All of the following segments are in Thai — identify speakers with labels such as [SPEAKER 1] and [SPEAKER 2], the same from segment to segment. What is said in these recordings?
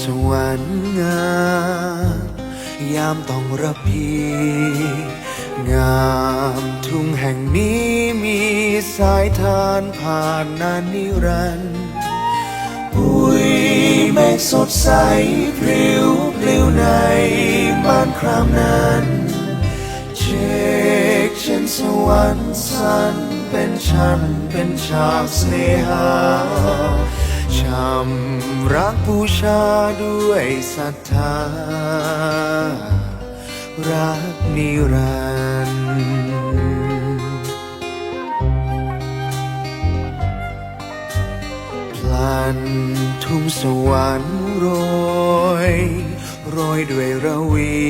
[SPEAKER 1] สวรรค์งามยามต้องระพี งามทุ่งแห่งนี้มีสายทานผ่านนานนิรันด์ปุยเมฆสดใสพริ้วปลิวในบ้านครามนั้นเชกเช่นสวรรค์สันเป็นฉันเป็นฉากเสนหา ช้ำรักบูชาด้วยศรัทธา รักนิรันดร์พลันทุ่งสวรรค์โรยโรยด้วยระวี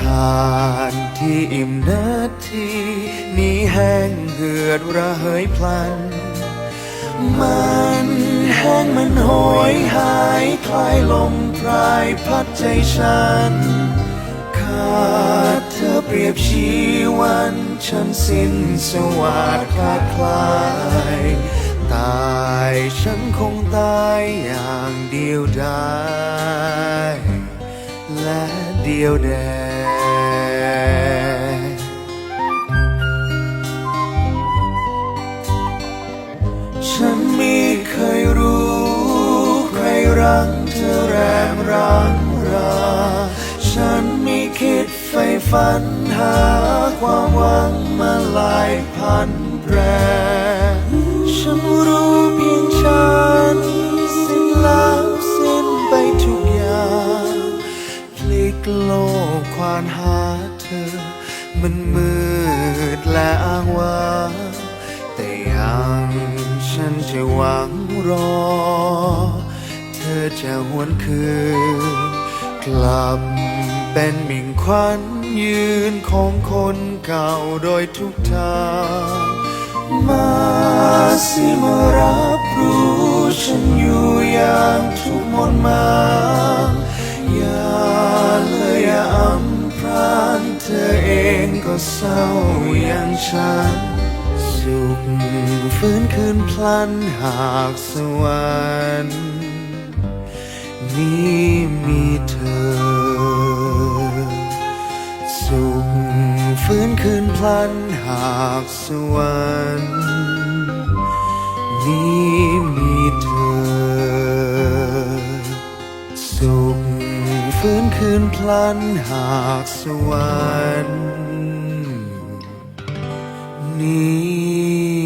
[SPEAKER 1] ทานที่อิ่มนาที นี้แห้งเหือดระเหยพลัน มันแห้งมันโหยหายคลายลมพรายพัดใจฉัน ขาดเธอเปรียบชีวันฉันสิ้นสวัสดขาดคลาย ตายฉันคงตายอย่างเดียวดายและเดียวแดง รรักเธอแรมรังรา ฉันไม่คิดใฝ่ฝันหาความหวังมาหลายพันแปรฉันรู้เพียงฉัน สิ้นแล้วสิ้นไปทุกอย่างพลิกโลกควานหาเธอ มันมืดและอ้างว้างแต่ยังฉันจะหวังรอ จะหวนคืน กลับเป็นมิ่งขวัญยืนของคนเก่าโดยทุกทาง มาสิมารับรู้ฉันอยู่อย่างทุกมนมาอย่าเลยอย่าอำพรางเธอเองก็เศร้าอย่างฉัน สุขฟื้นคืนพลันหากสวรรค์ นี้มีเธอ สุขฟื้นคืนพลันหากสวรรค์นี้มีเธอ สุขฟื้นคืนพลันหากสวรรค์นี้